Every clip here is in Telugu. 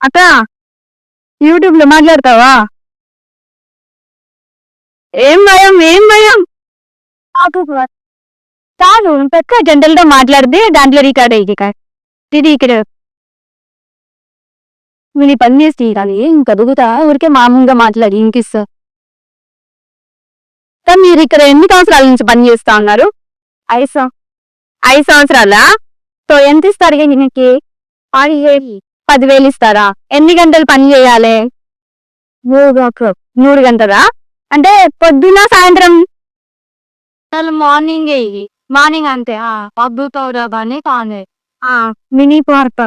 అక్క యూట్యూబ్లో మాట్లాడతావా? ఏం భయం ఏం భయం? చాలు పెక్క జనరల్ మాట్లాడితే దాంట్లో రికార్డ్ అయ్యి ఇది ఇక్కడ మీరు పని చేసి కానీ ఇంక అదుగుతా ఊరికే మామూలుగా మాట్లాడి ఇంకిస్తా. మీరు ఇక్కడ ఎన్ని సంవత్సరాల నుంచి పని చేస్తా ఉన్నారు? ఐదు ఐదు సంవత్సరాలా? సో ఎంత ఇస్తారు నీకు పదివేలు పదివేలు ఇస్తారా? ఎన్ని గంటలు పని చేయాలి? మూడు గంటలు? అంటే పొద్దున సాయంత్రం? మార్నింగ్ మార్నింగ్ అంతే. పొద్దుతో కానీ కానీ మినీ పార్క్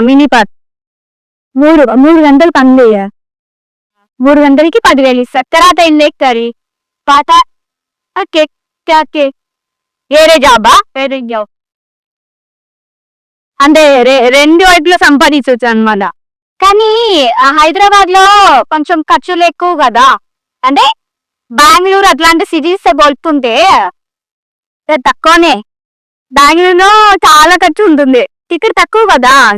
మినీ పార్క్ మూడు మూడు గంటలు పని చేయాలి మూడు గంటలకి పదివేలు ఇస్తారు తర్వాత ఏం లేస్తారు పాత ఓకే ఓకే వేరే జాబా? వేరే జాబ్. అంటే రె- రెండు వైపులో సంపాదించవచ్చు అన్నమాట. కానీ హైదరాబాద్లో కొంచెం ఖర్చులు ఎక్కువ కదా. అంటే బెంగళూరు అట్లాంటి సిటీస్ పోల్చుకుంటే తక్కువనే. బెంగళూరులో చాలా ఖర్చు ఉంటుంది. ఇక్కడ తక్కువ కదా.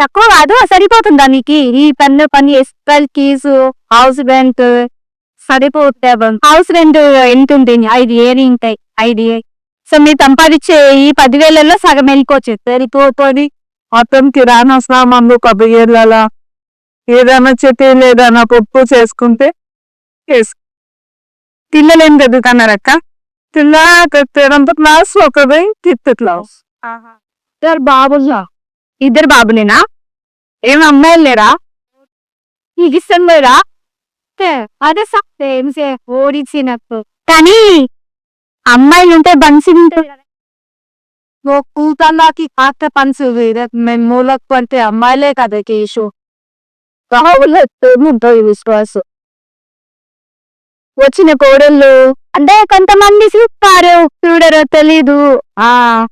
తక్కువ కాదు సరిపోతుందా నీకు? ఈ పన్ను పని ఎస్పల్ కీస్ హౌస్ రెంట్ సరిపోతే హౌస్ రెంట్ ఎంత ఉంటుంది ఐదు ఏరి ఉంటాయి ఐదు సో మీరు సంపాదించే ఈ పదివేలలో సగం వెళ్ళిపోవచ్చు. సరిపోతుంది మొత్తం కిరాణా సామాన్లు కొబ్బరిల ఏదైనా చెట్టు ఏదైనా పప్పు చేసుకుంటే చేసు. పిల్లలు ఏం చదువుతున్నారు అక్క? పిల్ల తెరంత క్లాస్ ఒకది ఫిఫ్త్ క్లాస్. ఇద్దరు బాబులా? ఇద్దరు బాబునేనా ఏం అమ్మాయిలు లేరా? నీకు ఇష్టం లేరా అదే సేమ్ సే ఓడిచ్చినట్టు కానీ అమ్మాయిలు ఉంటే బన్సి కదా. ఓ కూతల్లాకి కాస్త పనిసు మేము మూలకు పడితే అమ్మాయిలే కదా కేసు ఉంటుంది విశ్వాసం. వచ్చిన కోడళ్ళు అంటే కొంతమంది చూస్తారు చూడరో తెలీదు. ఆ.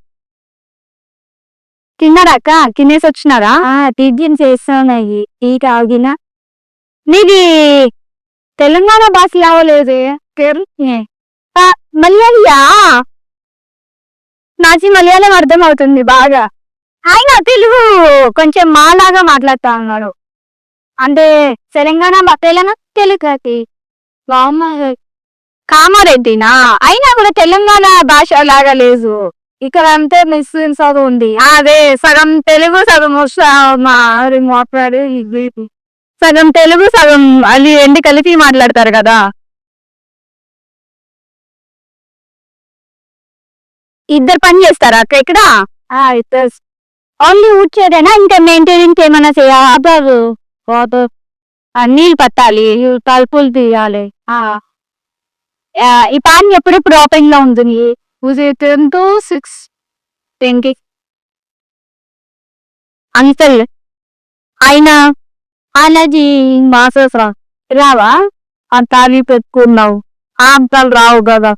తిన్నారాక తినేసి వచ్చినారా? టిఫిన్ చేస్తున్నాయి టీ తాగిన. నీది తెలంగాణ భాష లావలేదు. మలయాళియా? నాచి మలయాళం అర్థం అవుతుంది బాగా. ఆయన తెలుగు కొంచెం మాలాగా మాట్లాడుతా ఉన్నాడు. అంటే తెలంగాణ బ- తెలంగాణ తెలుగు కామారెడ్డినా? అయినా కూడా తెలంగాణ భాష లాగా లేదు. ఇక్కడ అంతే మిస్ అది ఉంది. అదే సగం తెలుగు సగం వస్తా ఇది. సగం తెలుగు సగం అది ఎండి కలిపి మాట్లాడతారు కదా. ఇద్దరు పని చేస్తారా అక్క ఇక్కడ? ఇద్దరు. ఓన్లీ ఊడ్చేదేనా ఇంకా మెయింటెనెన్స్ ఏమైనా చేయాలి? వాటర్. నీళ్ళు పట్టాలి. తలుపులు తీయాలి. ఈ పాన్ ఎప్పుడెప్పుడు ఓపెన్లో ఉంటుంది టెన్ టు సిక్స్. టెన్కి అంకల్ ఆయన ఆయనది మాసెస్ రా. రావా? అంత అవి పెట్టుకున్నావు. ఆ అంతలు రావు కదా.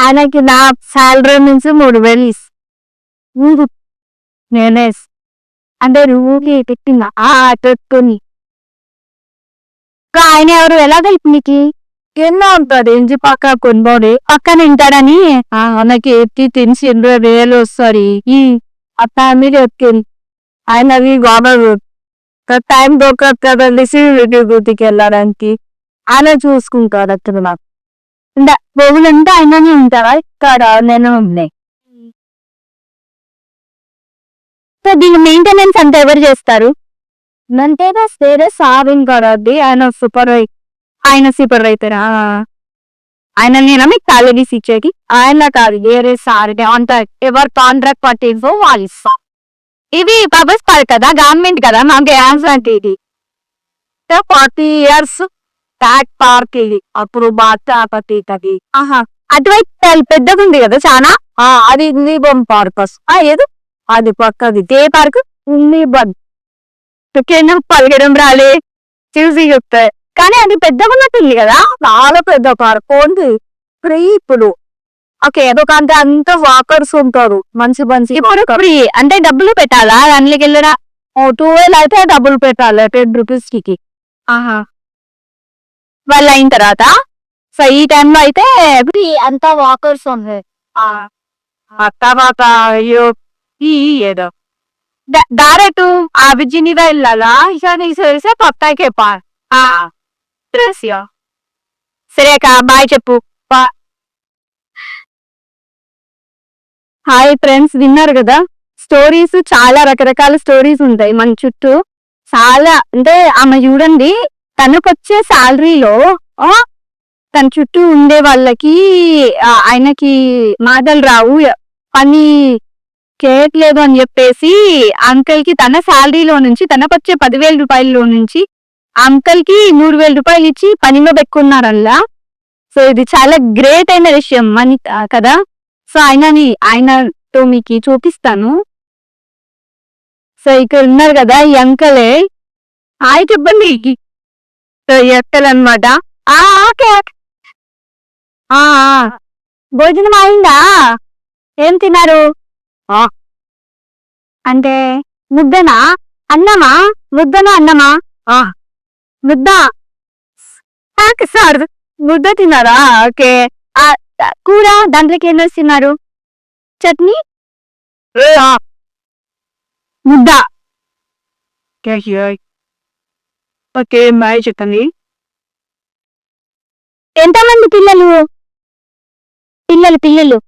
ఆయనకి నా శాలరీ నుంచి మూడు వేలు ఇస్- ఊరు నేనే అంటే నువ్వుకి పెట్టిందా ఆ పెట్టుకుని ఆయన ఎవరు ఎలా తెలుపు నీకు? ఎన్నో ఉంటుంది ఇంటి పక్క కొనుగోడి పక్కన వింటాడని మనకి ఎత్తి తినిసి ఎనభై వేలు వస్తుంది. ఈ ఆ ఫ్యామిలీ ఎత్తింది ఆయనవి గవర్నమెంట్ టైం దొరకదు కదండి డ్యూటీకి వెళ్ళడానికి. ఆయన చూసుకుంటాడు అతను నాకు ఇందా ఆయననే ఉంటారా ఇక్కడ నేను ఉన్నాయి సో దీని మెయింటెనెన్స్ అంతా ఎవరు చేస్తారు నంతేగా వేరే సార్ కదండి ఆయన సూపర్ ఆయన సూపర్ రైతరా ఆయన నేను మీకు సాలరీస్ ఇచ్చేది ఆయన కాదు వేరే సార్ అంత ఎవరు కాంట్రాక్ట్ పట్టిందో వాళ్ళు ఇస్తారు ఇది పర్పస్ పార్క్ కదా గవర్నమెంట్ కదా మాకు అంటే ఇది ఫార్టీ ఇయర్స్ ట్యాక్ పార్క్ ఇది అప్పుడు పట్టింది ఆహా అటువైపు పెద్దగా ఉంది కదా చాలా ఆ, అది నిబం పర్పస్ ఆ ఏదో అది పక్కది ఏ పార్క్ నిబం కింద పలకడం రాలే చూసి చెప్తా కానీ అది పెద్దగా ఉన్నట్టుంది కదా చాలా పెద్ద పార్క్ ఉంది ఫ్రీ ఇప్పుడు ఓకే ఎందుకంటే అంత వాకర్స్ ఉంటారు మంచి మంచి ఇప్పుడు ఫ్రీ అంటే డబ్బులు పెట్టాలా దానిలోకి వెళ్ళరా టూ వేలు అయితే డబ్బులు పెట్టాలి టెన్ రూపీస్కి ఆహా వాళ్ళు అయిన తర్వాత సో ఈ టైంలో అయితే అంతా వాకర్స్ ఆ తర్వాత అయ్యో ఈ ఏదో. డైరెక్ట్ ఆ బిజినీగా వెళ్ళాలా? ఇక నీకు తెలిసే పప్పాయికే పా సరే అక్క బాయ్ చెప్పు. హాయ్ ఫ్రెండ్స్ విన్నారు కదా? స్టోరీస్ చాలా రకరకాల స్టోరీస్ ఉంటాయి మన చుట్టూ. చాలా అంటే ఆమె చూడండి తనకొచ్చే శాలరీలో తన చుట్టూ ఉండే వాళ్ళకి ఆయనకి మాటలు రావు. పని చేయట్లేదు అని చెప్పేసి అంకల్కి తన శాలరీలో నుంచి తనకొచ్చే పదివేల రూపాయల్లో నుంచి అంకల్కి మూడు వేల రూపాయలు ఇచ్చి పనిలో పెట్టుకున్నారల్లా. సో ఇది చాలా గ్రేట్ అయిన విషయం అని కదా? సో ఆయనని ఆయనతో మీకు చూపిస్తాను. సో ఇక్కడ ఉన్నారు కదా ఈ అంకలే. హాయ్ చెప్పండి. సో అనమాట ఓకే. భోజనం అయిందా? ఏం తిన్నారు. అంటే ముద్దనా? అన్నమా? ముద్దనా అన్నమా. ముద్ద? సార్. ముద్ద తిన్నారా? ఓకే. కూర దాంట్లోకి ఏం వేస్తున్నారు చట్నీ. ముద్ద. ఓకే బాయ్ చెప్పండి. ఎంతమంది పిల్లలు? పిల్లలు పిల్లలు.